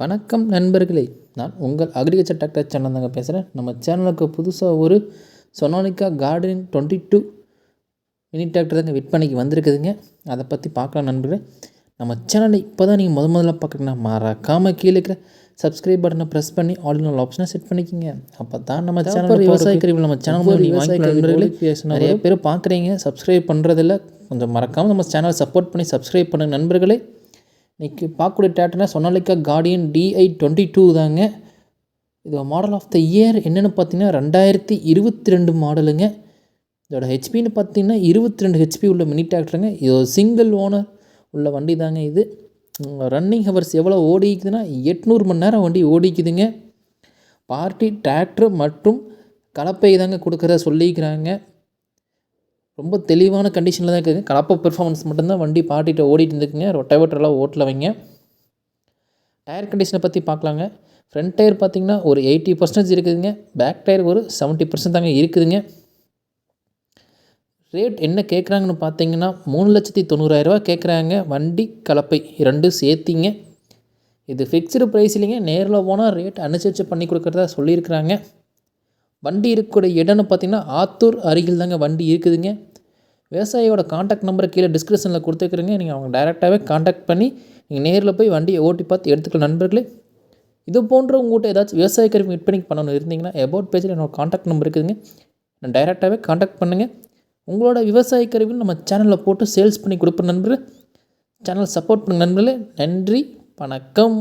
வணக்கம் நண்பர்களே. நான் உங்கள் அக்ரிகல்ச்சர் டிராக்டர் சேனல் தாங்க பேசுகிறேன் நம்ம சேனலுக்கு புதுசாக ஒரு Sonalika garden twenty two mini tractor தாங்க விற்பனைக்கு வந்திருக்குதுங்க. அதை பற்றி பார்க்கலாம் நண்பர்களே. நம்ம சேனலை இப்போ தான் நீங்கள் முத முதல்ல பார்க்குறீங்கன்னா மறக்காமல் கீழே இருக்கிற சப்ஸ்கிரைப் பட்டனை ப்ரெஸ் பண்ணி ஆல் ஆப்ஷனை செட் பண்ணிக்கோங்க. அப்போ தான் நம்ம சேனல் விவசாய கருவிகள் நம்ம சேனல் மூலம் விவசாய நண்பர்களே. நிறைய பேர் பார்க்குறீங்க. சப்ஸ்கிரைப் பண்ணுறதில்ல கொஞ்சம் மறக்காமல் நம்ம சேனலை சப்போர்ட் பண்ணி சப்ஸ்கிரைப் பண்ணுங்க நண்பர்களே. இன்றைக்கி பார்க்கக்கூடிய டேட்டர்னா Sonalika guardian DI twenty two தாங்க. இது மாடல் ஆஃப் த இயர் என்னென்னு பார்த்தீங்கன்னா ரெண்டாயிரத்தி இருபத்தி ரெண்டு மாடலுங்க இதோட ஹெச்பின்னு பார்த்தீங்கன்னா இருபத்தி ரெண்டு ஹெச்பி உள்ள மினி டிராக்டருங்க இது ஒரு சிங்கிள் ஓனர் உள்ள வண்டி தாங்க இது. ரன்னிங் ஹவர்ஸ் எவ்வளோ ஓடிக்குதுன்னா எட்நூறு மணி நேரம் வண்டி ஓடிக்குதுங்க. பார்ட்டி டிராக்டர் மற்றும் கலப்பை தாங்க கொடுக்குறத சொல்லிக்கிறாங்க. ரொம்ப தெளிவான கண்டிஷனில் தான் இருக்குதுங்க கலப்பை பெர்ஃபார்மன்ஸ் மட்டும்தான் வண்டி பாட்டிகிட்ட ஓடிட்டு இருந்துக்குங்க. ரொட்டவேட்டரெல்லாம் ஓட்டில் வைங்க. டயர் கண்டிஷனை பற்றி பார்க்கலாங்க. ஃப்ரண்ட் டயர் பார்த்திங்கன்னா ஒரு எயிட்டி பர்சன்டேஜ் இருக்குதுங்க. பேக் டயர் ஒரு செவன்ட்டி பர்சன்ட் தாங்க இருக்குதுங்க. ரேட் என்ன கேட்குறாங்கன்னு பார்த்தீங்கன்னா மூணு லட்சத்தி தொண்ணூறாயிரரூவா கேட்குறாங்க வண்டி கலப்பை ரெண்டும் சேர்த்திங்க. இது ஃபிக்ஸ்டு ப்ரைஸ் இல்லைங்க. நேரில் போனால் ரேட் அனுசரித்து பண்ணி கொடுக்குறதா சொல்லியிருக்கிறாங்க. வண்டி இருக்கக்கூடிய இடம்னு பார்த்தீங்கன்னா ஆத்தூர் அருகில் தாங்க வண்டி இருக்குதுங்க. விவசாயியோட காண்டாக்ட் நம்பரை கீழே டிஸ்கிரிப்ஷனில் கொடுத்துருக்குறீங்க. நீங்கள் அவங்க டைரெக்டாகவே காண்டாக்ட் பண்ணி நீங்கள் நேரில் போய் வண்டியை ஓட்டி பார்த்து எடுத்துக்கல நண்பர்களே. இது போன்ற உங்கள்கிட்ட ஏதாச்சும் விவசாய கருவி விற்பனைக்கு பண்ணணும் இருந்தீங்கன்னா அபவுட் பேஜில் என்னோட காண்டாக்ட் நம்பர் இருக்குதுங்க. நான் டைரெக்டாகவே காண்டாக்ட் பண்ணுங்கள் உங்களோட விவசாய கருவின்னு நம்ம சேனலில் போட்டு சேல்ஸ் பண்ணி கொடுப்போம் நண்பர்களே. சேனல் சப்போர்ட் பண்ணுங்க நண்பர்களே. நன்றி வணக்கம்.